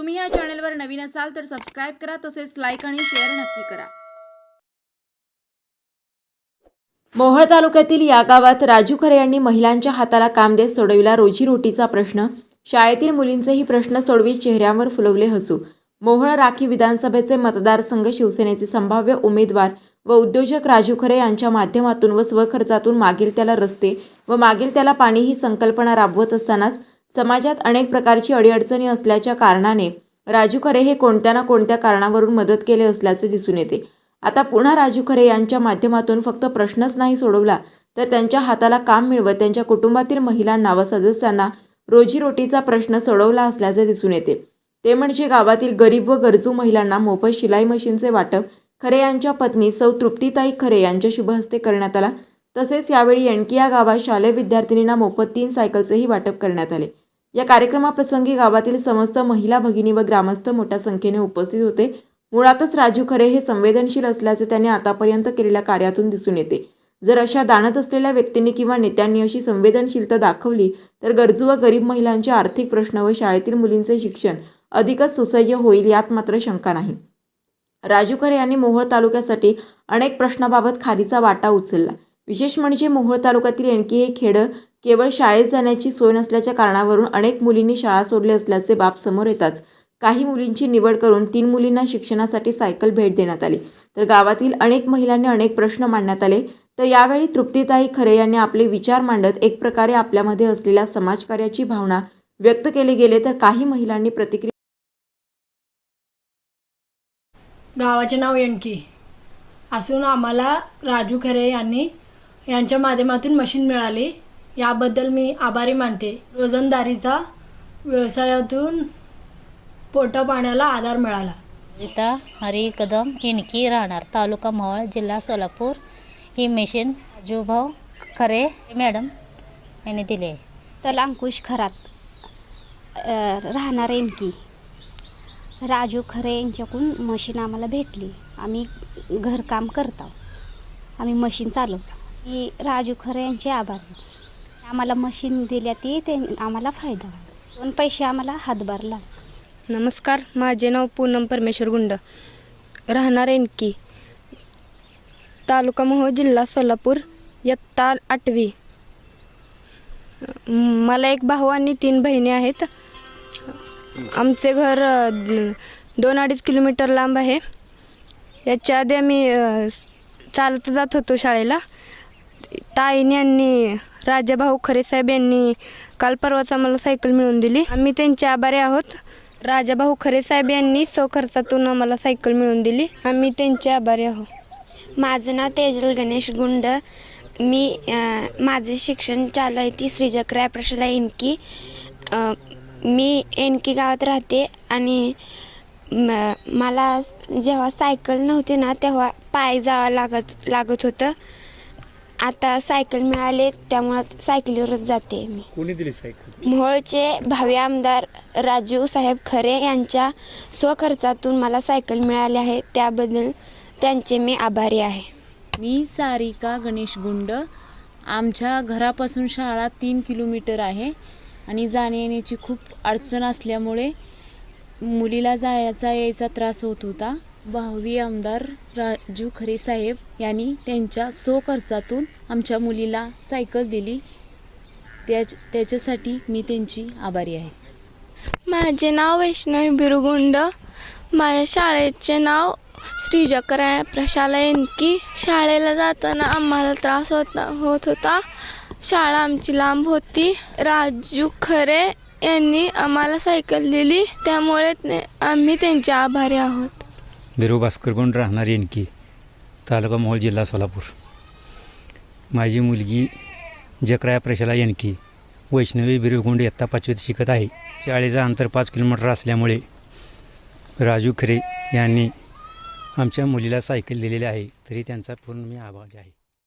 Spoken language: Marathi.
तुम्ही या चॅनलवर नवीन असाल तर सबस्क्राईब करा तसेच लाईक आणि शेअर नक्की करा. मोहोळ तालुक्यातील या गावात राजू खरे यांनी महिलांच्या हाताला काम देत सोडविला रोजीरोटीचा प्रश्न. शाळेतील मुलींचेही प्रश्न सोडवी चेहऱ्यावर फुलवले हसू. मोहोळ राखी विधानसभेचे मतदारसंघ शिवसेनेचे संभाव्य उमेदवार व उद्योजक राजू खरे यांच्या माध्यमातून व स्वखर्चातून मागील त्याला रस्ते व मागील त्याला पाणी ही संकल्पना राबवत असतानाच समाजात अनेक प्रकारची अडीअडचणी असल्याच्या कारणाने राजू खरे हे कोणत्या ना कोणत्या कारणावरून मदत केले असल्याचे दिसून येते. आता पुन्हा राजू खरे यांच्या माध्यमातून फक्त प्रश्नच नाही सोडवला तर त्यांच्या हाताला काम मिळवत त्यांच्या कुटुंबातील महिलांना व सदस्यांना रोजीरोटीचा प्रश्न सोडवला असल्याचे दिसून येते. ते म्हणजे गावातील गरीब व गरजू महिलांना मोफत शिलाई मशीनचे वाटप खरे यांच्या पत्नी सौ तृप्तीताई खरे यांच्या शुभहस्ते करण्यात आला तसेच यावेळी एणकिया गावात शालेय विद्यार्थिनींना मोफत तीन सायकलचेही वाटप करण्यात आले. या कार्यक्रमाप्रसंगी गावातील समस्त महिला भगिनी व ग्रामस्थ मोठ्या संख्येने उपस्थित होते. मुळातच राजू खरे हे संवेदनशील असल्याचे त्यांनी आतापर्यंत केलेल्या कार्यातून दिसून येते. जर अशा दानत असलेल्या व्यक्तींनी किंवा नेत्यांनी अशी संवेदनशीलता दाखवली तर गरजू व गरीब महिलांचे आर्थिक प्रश्न व शाळेतील मुलींचे शिक्षण अधिकच सुसह्य होईल यात मात्र शंका नाही. राजू खरे यांनी मोहोळ तालुक्यासाठी अनेक प्रश्नाबाबत खारीचा वाटा उचलला. विशेष म्हणजे मोहोळ तालुक्यातील एणकी हे खेडं केवळ शाळेत जाण्याची सोय नसल्याच्या कारणावरून अनेक मुलींनी शाळा सोडली असल्याचे बाब समोर येताच काही मुलींची निवड करून तीन मुलींना शिक्षणासाठी सायकल भेट देण्यात आली. तर गावातील अनेक महिलांनी अनेक प्रश्न मांडण्यात आले. तर यावेळी तृप्तीताई खरे यांनी आपले विचार मांडत एक प्रकारे आपल्यामध्ये असलेल्या समाजकार्याची भावना व्यक्त केली गेले तर काही महिलांनी प्रतिक्रिया गावाचे नाव एणकी असून आम्हाला राजू खरे यांनी यांच्या माध्यमातून मशीन मिळाली. याबद्दल मी आभारी मानते. रोजंदारीचा व्यवसायातून पोटा पाण्याला आधार मिळाला. रीता हरी कदम इनकी राहणार तालुका मोहोळ जिल्हा सोलापूर. ही मेशीन जुभाऊ खरे मॅडम यांनी दिली आहे. तर अंकुश खरात राहणार एमकी राजू खरे यांच्याकडून मशीन आम्हाला भेटली. आम्ही घरकाम करतो आम्ही मशीन चालवतो. की राजू खरे यांचे आभार आम्हाला मशीन दिल्या ती ते आम्हाला फायदा झाला दोन पैसे आम्हाला हातभार लागले नमस्कार माझे नाव पूनम परमेश्वर गुंड. राहणार एनकी. तालुका मोहोळ जिल्हा सोलापूर इयत्ता आठवी. मला एक भाऊ आणि तीन बहिणी आहेत. आमचे घर दोन अडीच किलोमीटर लांब आहे. याच्या आधी आम्ही चालत जात होतो शाळेला. ताईने यांनी राजाभाऊ खरे साहेब यांनी काल परवाच आम्हाला सायकल मिळवून दिली. आम्ही त्यांचे आभारी आहोत. राजाभाऊ खरे साहेब यांनी स्वखर्चातून आम्हाला सायकल मिळवून दिली. आम्ही त्यांचे आभारी आहोत. माझं नाव तेजल गणेश गुंड. मी माझे शिक्षण चालू आहे ती श्रीचक्र प्रशाला एनकी मी एनकी गावात राहते आणि म- मला जेव्हा सायकल नव्हती ना तेव्हा पाय जावं लागत लागत होतं. आता सायकल मिळाले त्यामुळं सायकलीवरच जाते मी. कोणी दिली सायकल? मोहोळचे भावी आमदार राजू साहेब खरे यांच्या स्वखर्चातून मला सायकल मिळाली आहे त्याबद्दल त्यांचे मी आभारी आहे. मी सारिका गणेश गुंड. आमच्या घरापासून शाळा तीन किलोमीटर आहे आणि जाण्या येण्याची खूप अडचण असल्यामुळे मुलीला जायचा यायचा त्रास होत होता. भावी आमदार राजू खरे साहेब यांनी त्यांच्या स्वखर्चातून आमच्या मुलीला सायकल दिली. त्याच त्याच्यासाठी मी त्यांची आभारी आहे. माझे नाव वैष्णवी बिरुगुंड. माझ्या शाळेचे नाव श्रीजकराय प्रशाला एनकी. शाळेला जाताना आम्हाला त्रास होता होत होता. शाळा आमची लांब होती. राजू खरे यांनी आम्हाला सायकल दिली. त्यामुळे आम्ही त्यांचे आभारी आहोत. बिरू भास्करगुंड राहणारी राहणार येनकी तालुका मोहोळ जिल्हा सोलापूर. माझी मुलगी जकराया प्रशाला येनकी वैष्णवी बिरुगुंड इयत्ता पाचवीत शिकत आहे. शाळेचं अंतर पाच किलोमीटर असल्यामुळे राजू खरे यांनी आमच्या मुलीला सायकल दिलेली आहे तरी त्यांचा पूर्ण मी आभारी आहे.